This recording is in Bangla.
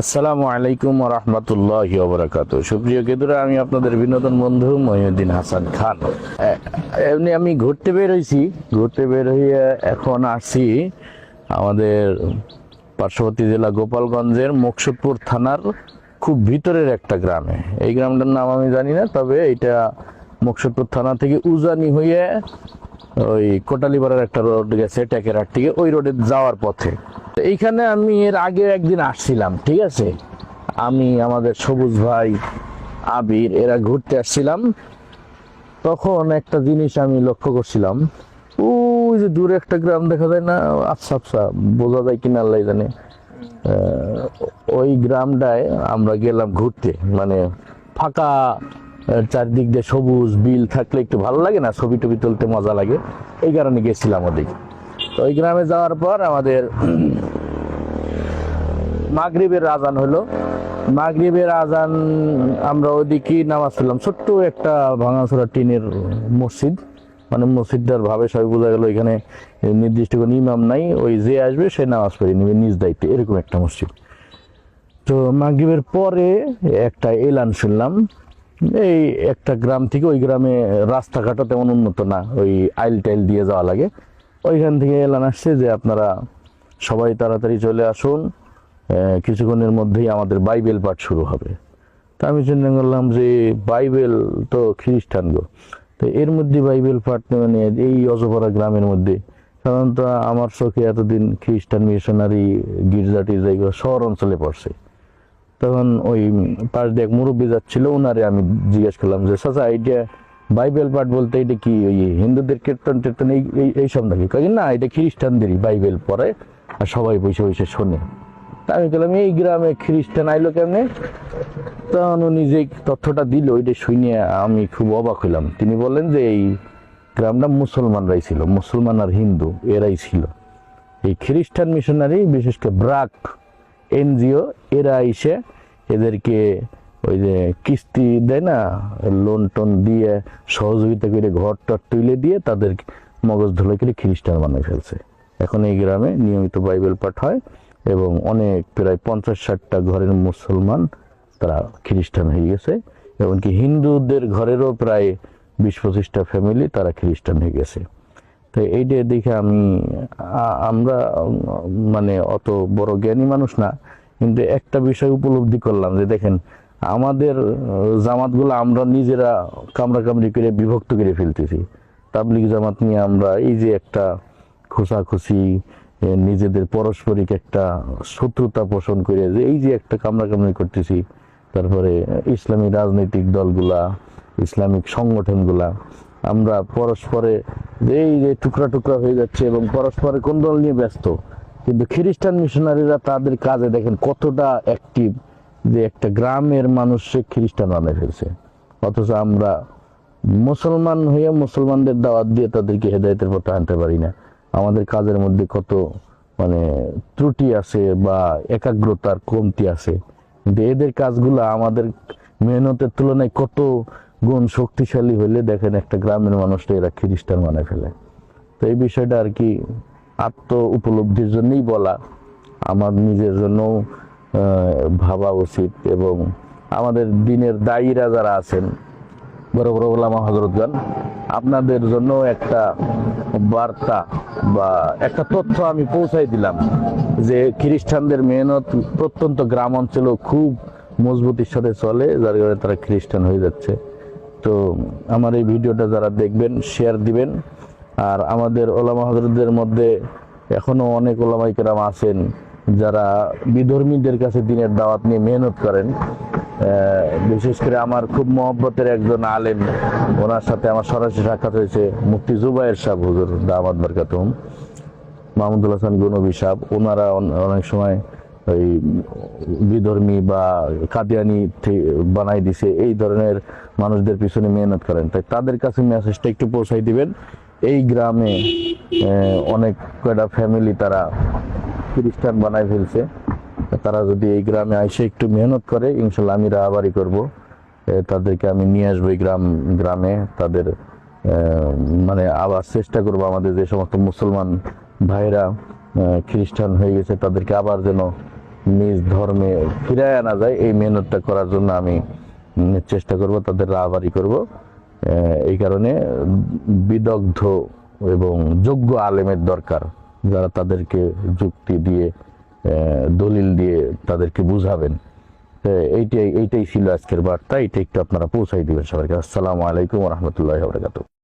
আসসালামু আলাইকুম রহমতুল্লাহ বরাকাত সুপ্রিয় কেদুরা, আমি আপনাদের বিনোদন বন্ধু মহিউদ্দিন হাসান খান। এমনি আমি ঘুরতে বের হয়েছি ঘুরতে বের হয়ে এখন আসছি আমাদের পার্শ্ববর্তী জেলা গোপালগঞ্জের মুকসুদপুর থানার খুব ভিতরের একটা গ্রামে। এই গ্রামটার নাম আমি জানি না, তবে এটা মুকসুদপুর থানা থেকে উজানি হয়ে ওই কোটালিপাড়ার একটা রোড গেছে টেকেরহাট থেকে। ওই রোডে যাওয়ার পথে। এইখানে আমি এর আগে একদিন আসছিলাম, ঠিক আছে? আমি, আমাদের সবুজ ভাই, আবির, এরা ঘুরতে আসছিলাম। তখন একটা জিনিস আমি লক্ষ্য করছিলাম। ওই যে দূরে একটা গ্রাম দেখা যায় না? আচ্ছা আচ্ছা বোঝা যায় কিনা আল্লাহ জানে। ওই গ্রামটায় আমরা গেলাম ঘুরতে। মানে ফাঁকা চারদিক দিয়ে সবুজ বিল থাকলে একটু ভালো লাগে না? ছবি টবি তুলতে মজা লাগে। এই কারণে গেছিলাম ওদিকে। তো ওই গ্রামে যাওয়ার পর আমাদের মাগরিবের আজান হলো। মাগরিবের আজান আমরা ওইদিকে নামাজ পড়লাম। ছোট্ট একটা ভাঙাচোরা টিনের মসজিদ। মানে মসজিদটার ভাবে সবাই বোঝা গেল এখানে নির্দিষ্ট কোনো ইমাম নাই। ওই যে আসবে সে নামাজ পড়ে নিবে নিজ দায়িত্বে। এরকম একটা মসজিদ। তো মাগরিবের পরে একটা এলান শুনলাম। এই একটা গ্রাম থেকে ওই গ্রামে রাস্তাঘাটও তেমন উন্নত না। ওই আইল টাইল দিয়ে যাওয়া লাগে। ওইখান থেকে এলান আসছে যে আপনারা সবাই তাড়াতাড়ি চলে আসুন। কিছুক্ষণের মধ্যেই আমাদের বাইবেল পাঠ শুরু হবে। তা আমি চিন্তা করলাম যে বাইবেল তো খ্রিস্টান গো। তো এর মধ্যে বাইবেল পাঠ মানে এই অজপাড়া গ্রামের মধ্যে সাধারণত আমার চোখে এতদিন খ্রিস্টান মিশনারি, গির্জা টির্জা এগুলো শহর অঞ্চলে পড়ছে। তখন ওই পাশ দিয়ে এক মুরব্বী যাচ্ছিল ওনারে আমি জিজ্ঞেস করলাম যে, চাচা, এইটা বাইবেল পাঠ বলতে এটা কি, ওই হিন্দুদের কীর্তন টীর্তন, এই, এই- সব নাকি? কই না, এটা খ্রিস্টানদেরই বাইবেল পড়ে, আর সবাই বসে বসে শোনে। তা আমি বললাম, এই গ্রামে খ্রিস্টান আইলো কেমনে? তখন উনি যে তথ্যটা দিল, ওইটা শুনে আমি খুব অবাক হইলাম। তিনি বললেন যে, এই গ্রামটা মুসলমানরাই ছিল, মুসলমান আর হিন্দু, এরাই ছিল। এই খ্রিস্টান মিশনারি, বিশেষ করে ব্রাক এনজিও, এরা এসে এদেরকে ওই যে কিস্তি দেয় না লোন টোন দিয়ে সহযোগিতা করে ঘর টর তুলে দিয়ে তাদের মগজ ধুলে করে খ্রিস্টান বানিয়ে ফেলছে। এখন এই গ্রামে নিয়মিত বাইবেল পাঠ হয় এবং অনেক প্রায় পঞ্চাশ ষাটটা ঘরের মুসলমান তারা খ্রিস্টান হয়ে গেছে, এমনকি হিন্দুদের ঘরেরও প্রায় বিশ পঁচিশটা ফ্যামিলি তারা খ্রিস্টান হয়ে গেছে। তো এইটা দেখে আমি আমরা মানে অত বড় জ্ঞানী মানুষ না, কিন্তু একটা বিষয় উপলব্ধি করলাম যে দেখেন আমাদের জামাতগুলো আমরা নিজেরা কামড়া কামড়ি করে বিভক্ত করে ফেলতেছি। তাবলিগ জামাত নিয়ে আমরা এই যে একটা খোসাখুসি নিজেদের পারস্পরিক একটা শত্রুতা পোষণ করে যে এই যে একটা কামড়া কামড়ি করতেছি, তারপরে ইসলামী রাজনৈতিক দলগুলা, ইসলামিক সংগঠনগুলা, আমরা পরস্পরে যে এই যে টুকরা টুকরা হয়ে যাচ্ছে এবং পরস্পরে কোন দল নিয়ে ব্যস্ত, কিন্তু খ্রিস্টান মিশনারিরা তাদের কাজে দেখেন কতটা অ্যাক্টিভ যে একটা গ্রামের মানুষকে খ্রিস্টান বানিয়ে ফেলছে। অথচ আমরা মুসলমান হয়ে মুসলমানদের দাওয়াত দিয়ে তাদেরকে হেদায়তের পথে আনতে পারি না। আমাদের কাজের মধ্যে কত মানে ত্রুটি আছে বা একাগ্রতার কমতি আছে। কিন্তু এদের কাজগুলো আমাদের মেহনতের তুলনায় কত গুণ শক্তিশালী হলে দেখেন একটা গ্রামের মানুষটা এরা খ্রিস্টান বানায় ফেলে। তো এই বিষয়টা আর কি আত্ম উপলব্ধির জন্যই বলা। আমার নিজের জন্য ভাবা উচিত এবং আমাদের দিনের দায়ীরা যারা আছেন, বড় বড় ওলামা হজরতগণ, আপনাদের জন্য একটা বার্তা বা একটা তথ্য আমি পৌঁছাই দিলাম যে খ্রিস্টানদের মেহনত প্রত্যন্ত গ্রাম অঞ্চলেও খুব মজবুতির সাথে চলে, যার কারণে তারা খ্রিস্টান হয়ে যাচ্ছে। তো আমার এই ভিডিওটা যারা দেখবেন শেয়ার দিবেন। আর আমাদের ওলামা হজরতদের মধ্যে এখনও অনেক ওলামাইকেরাম আছেন। যারা বিধর্মীদের কাছে দিনের দাওয়াত নিয়ে মেহনত করেন বিশেষ করে আমার খুব মহব্বতের একজন আলেম, ওনার সাথে আমার সরাসরি সাক্ষাৎ হয়েছে মুফতি জুবাইর সাহ হুজুর দামাদ বারকাতুম মাহমুদুল হাসান গনবী সাহ ওনারা অনেক সময় ওই বিধর্মী বা কাদিয়ানি বানাই দিছে, এই ধরনের মানুষদের পিছনে মেহনত করেন। তাই তাদের কাছে মেসেজটা একটু পৌঁছাই দিবেন। এই গ্রামে অনেক কয়টা ফ্যামিলি তারা খ্রিস্টান বানাই ফেলছে। তারা যদি এই গ্রামে আইসে একটু মেহনত করে, ইনশাল্লাহ আমি রাহাবারি করব। তাদেরকে আমি নিয়ে আসব এই গ্রাম, গ্রামে। তাদের মানে আবার চেষ্টা করব আমাদের যে সমস্ত মুসলমান ভাইরা খ্রিস্টান হয়ে গেছে, তাদেরকে আবার যেন নিজ ধর্মে ফিরায় আনা যায়। এই মেহনতটা করার জন্য আমি চেষ্টা করব, তাদের রাহবারি করব। এই কারণে বিদগ্ধ এবং যোগ্য আলেমের দরকার। যারা তাদেরকে যুক্তি দিয়ে দলিল দিয়ে তাদেরকে বুঝাবেন। এইটাই এইটাই ছিল আজকের বার্তা। এইটা একটু আপনারা পৌঁছাই দিবেন সবাইকে। আসসালামু আলাইকুম রহমতুল্লাহ বরকাত